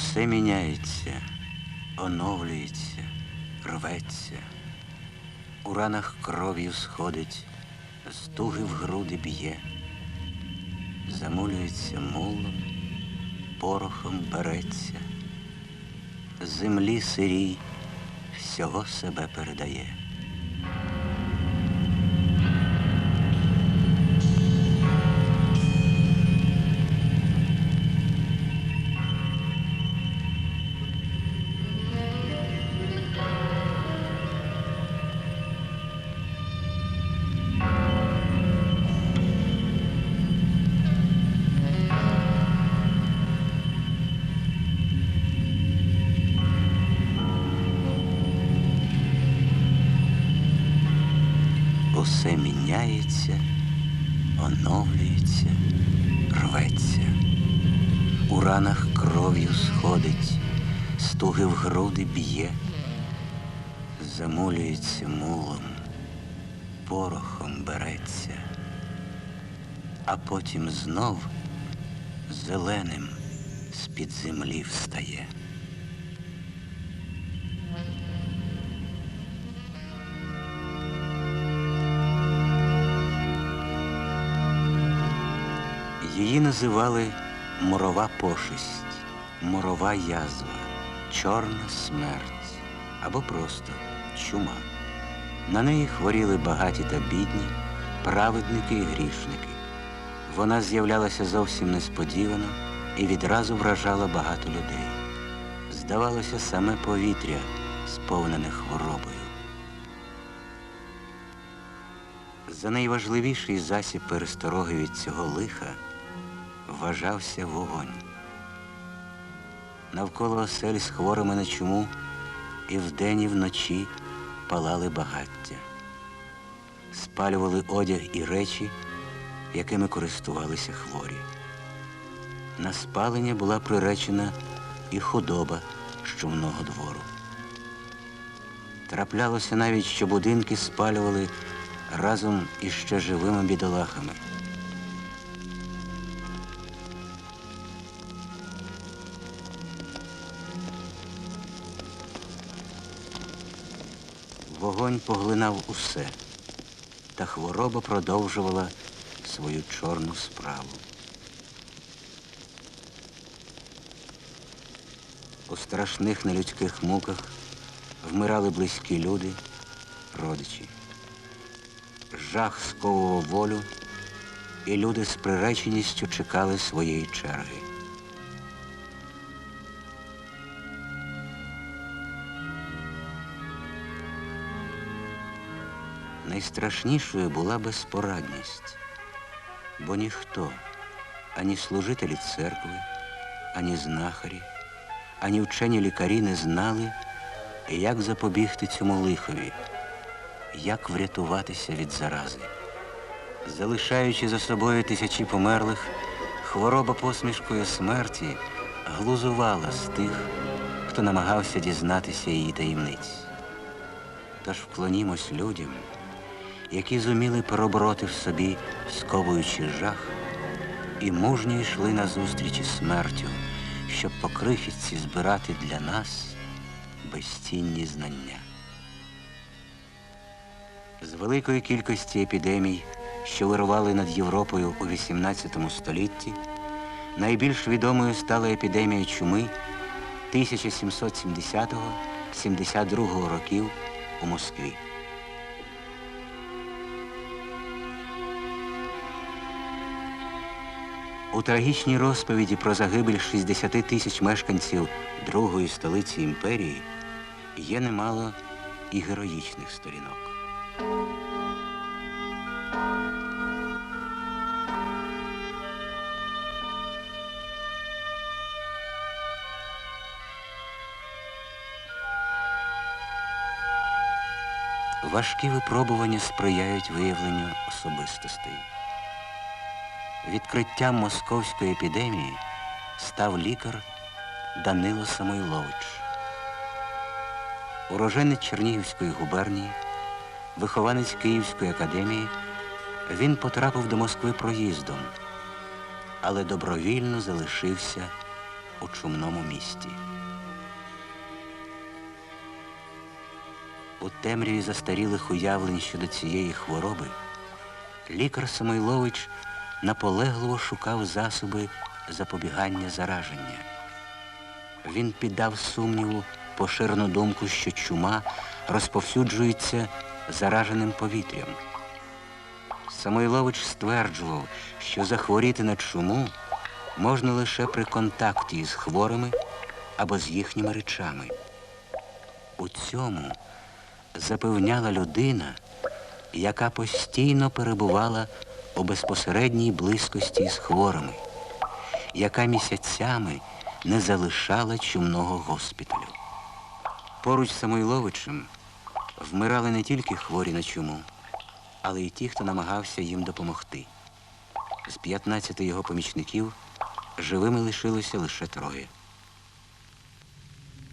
Усе міняється, оновлюється, рветься. У ранах кров'ю сходить, з туги в груди б'є, замулюється мулом, порохом береться, землі сирій всього себе передає. Груди б'є, замулюється мулом, порохом береться, а потім знов зеленим з-під землі встає. Її називали морова пошесть, морова язва, чорна смерть або просто чума. На неї хворіли багаті та бідні, праведники і грішники. Вона з'являлася зовсім несподівано і відразу вражала багато людей. Здавалося, саме повітря сповнене хворобою. За найважливіший засіб перестороги від цього лиха вважався вогонь. Навколо осель з хворими на чуму і вдень, і вночі палали багаття, спалювали одяг і речі, якими користувалися хворі. На спалення була приречена і худоба з чумного двору. Траплялося навіть, що будинки спалювали разом із ще живими бідолахами. Вогонь поглинав усе, та хвороба продовжувала свою чорну справу. У страшних нелюдських муках вмирали близькі люди, родичі. Жах сковував волю, і люди з приреченістю чекали своєї черги. Найстрашнішою була безпорадність, бо ніхто, ані служителі церкви, ані знахарі, ані вчені лікарі не знали, як запобігти цьому лихові, як врятуватися від зарази. Залишаючи за собою тисячі померлих, хвороба посмішкою смерті глузувала з тих, хто намагався дізнатися її таємниць. Тож вклонімось людям, які зуміли перебороти в собі сковуючий жах, і мужньо йшли назустріч із смертю, щоб по крихітці збирати для нас безцінні знання. З великої кількості епідемій, що вирували над Європою у XVIII столітті, найбільш відомою стала епідемія чуми 1770-72 років у Москві. У трагічній розповіді про загибель 60 тисяч мешканців другої столиці імперії є немало і героїчних сторінок. Важкі випробування сприяють виявленню особистостей. Відкриттям московської епідемії став лікар Данило Самойлович. Уроженець Чернігівської губернії, вихованець Київської академії, він потрапив до Москви проїздом, але добровільно залишився у чумному місті. У темряві застарілих уявлень щодо цієї хвороби лікар Самойлович наполегливо шукав засоби запобігання зараження. Він піддав сумніву поширену думку, що чума розповсюджується зараженим повітрям. Самойлович стверджував, що захворіти на чуму можна лише при контакті з хворими або з їхніми речами. У цьому запевняла людина, яка постійно перебувала у безпосередній близькості з хворими, яка місяцями не залишала чумного госпіталю. Поруч з Самойловичем вмирали не тільки хворі на чуму, але й ті, хто намагався їм допомогти. З 15 його помічників живими лишилося лише троє.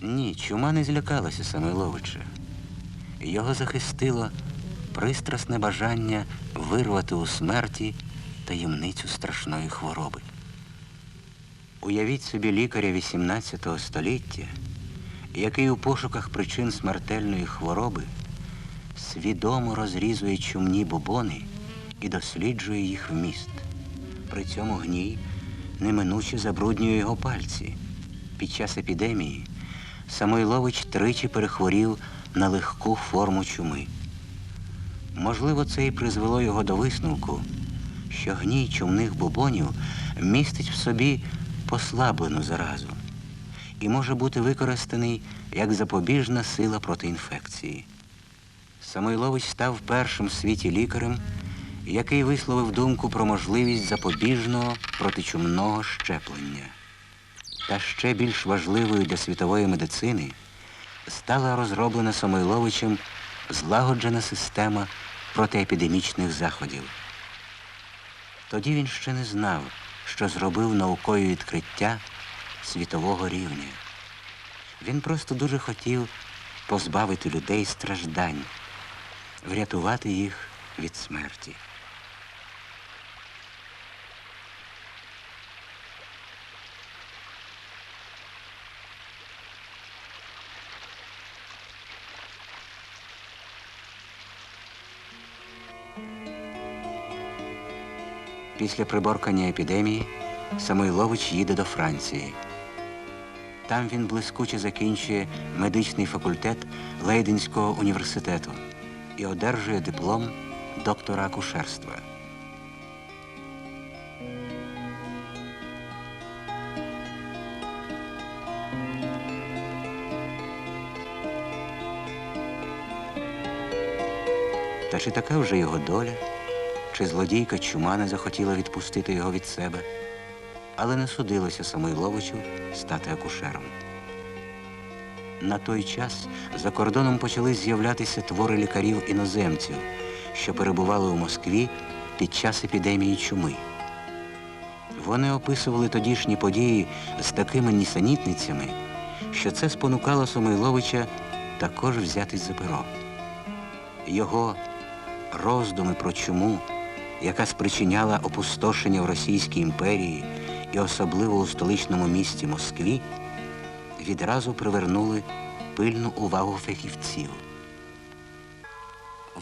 Ні, чума не злякалася Самойловича. Його захистило пристрасне бажання вирвати у смерті таємницю страшної хвороби. Уявіть собі лікаря 18 століття, який у пошуках причин смертельної хвороби свідомо розрізує чумні бубони і досліджує їх вміст. При цьому гній неминуче забруднює його пальці. Під час епідемії Самойлович тричі перехворів на легку форму чуми. Можливо, це і призвело його до висновку, що гній чумних бубонів містить в собі послаблену заразу і може бути використаний як запобіжна сила проти інфекції. Самойлович став першим в світі лікарем, який висловив думку про можливість запобіжного протичумного щеплення. Та ще більш важливою для світової медицини стала розроблена Самойловичем злагоджена система протиепідемічних заходів. Тоді він ще не знав, що зробив наукою відкриття світового рівня. Він просто дуже хотів позбавити людей страждань, врятувати їх від смерті. Після приборкання епідемії Самойлович їде до Франції. Там він блискуче закінчує медичний факультет Лейденського університету і одержує диплом доктора акушерства. Та чи така вже його доля? Чи злодійка чума не захотіла відпустити його від себе, але не судилося Самойловичу стати акушером. На той час за кордоном почали з'являтися твори лікарів іноземців, що перебували у Москві під час епідемії чуми. Вони описували тодішні події з такими нісенітницями, що це спонукало Самойловича також взятись за перо. Його роздуми про чуму яка спричиняла опустошення в Російській імперії і особливо у столичному місті Москві, відразу привернули пильну увагу фахівців.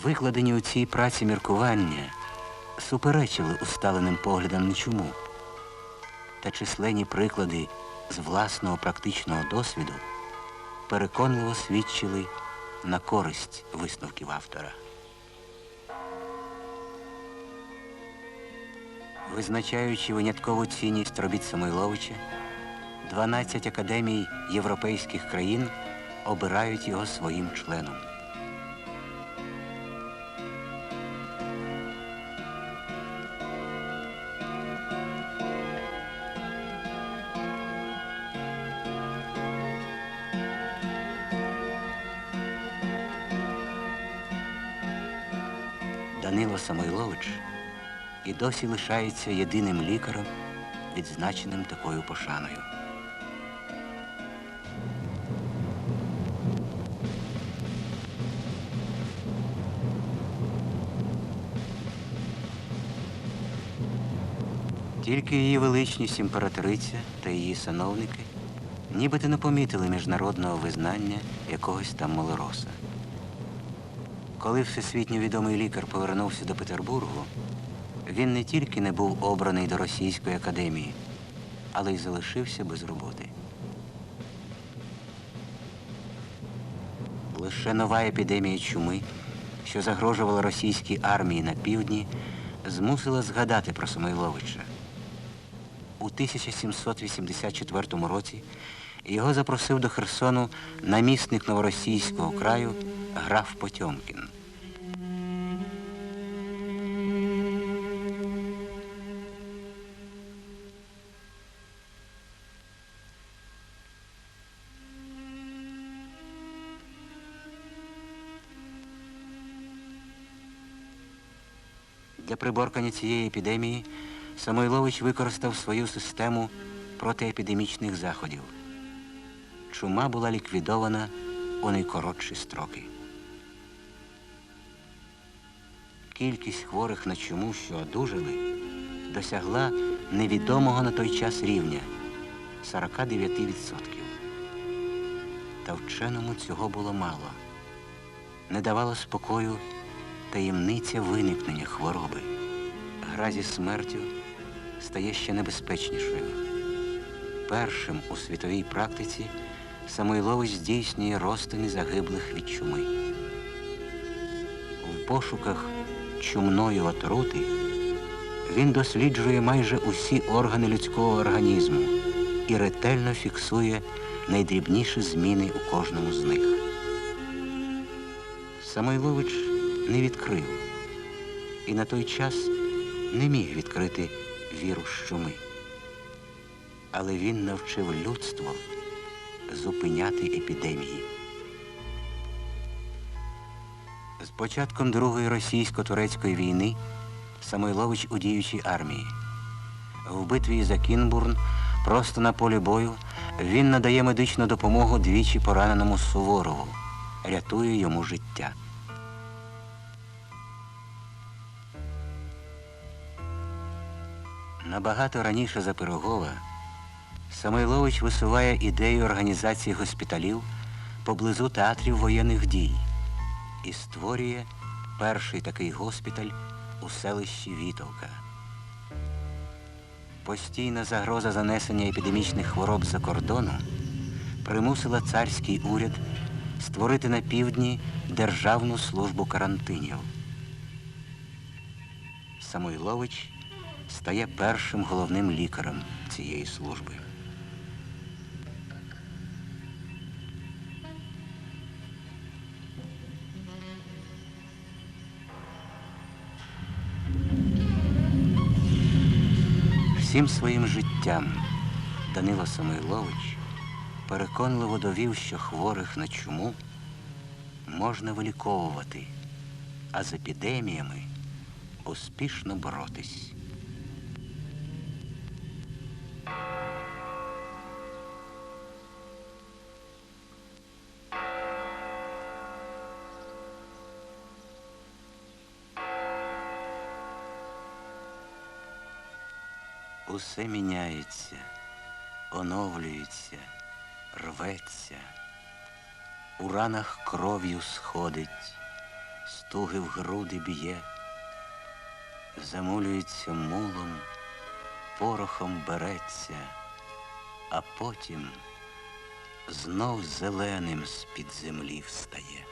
Викладені у цій праці міркування суперечили усталеним поглядам на чуму, та численні приклади з власного практичного досвіду переконливо свідчили на користь висновків автора. Визначаючи виняткову цінність робіт Самойловича, 12 академій європейських країн обирають його своїм членом. Досі лишається єдиним лікарем, відзначеним такою пошаною. Тільки її величність імператриця та її сановники нібито не помітили міжнародного визнання якогось там малороса. Коли всесвітньо відомий лікар повернувся до Петербургу, він не тільки не був обраний до Російської академії, але й залишився без роботи. Лише нова епідемія чуми, що загрожувала російській армії на півдні, змусила згадати про Самойловича. У 1784 році його запросив до Херсону намісник новоросійського краю граф Потьомкін. Приборкання цієї епідемії Самойлович використав свою систему протиепідемічних заходів. Чума була ліквідована у найкоротші строки. Кількість хворих на чуму, що одужали, досягла невідомого на той час рівня 49%. Та вченому цього було мало. Не давала спокою таємниця виникнення хвороби. Гра зі смертю стає ще небезпечнішою. Першим у світовій практиці Самойлович здійснює розтини загиблих від чуми. В пошуках чумної отрути він досліджує майже усі органи людського організму і ретельно фіксує найдрібніші зміни у кожному з них. Самойлович не відкрив і на той час не міг відкрити вірус чуми. Але він навчив людство зупиняти епідемії. З початком Другої російсько-турецької війни Самойлович у діючій армії. В битві за Кінбурн просто на полі бою він надає медичну допомогу двічі пораненому Суворову, рятує йому життя. Набагато раніше за Пирогова Самойлович висуває ідею організації госпіталів поблизу театрів воєнних дій і створює перший такий госпіталь у селищі Вітовка. Постійна загроза занесення епідемічних хвороб за кордону примусила царський уряд створити на півдні Державну службу карантинів. Самойлович стає першим головним лікарем цієї служби. Всім своїм життям Данило Самойлович переконливо довів, що хворих на чуму можна виліковувати, а з епідеміями успішно боротись. Усе міняється, оновлюється, рветься, у ранах кров'ю сходить, стуги в груди б'є, замулюється мулом, порохом береться, а потім знов зеленим з-під землі встає.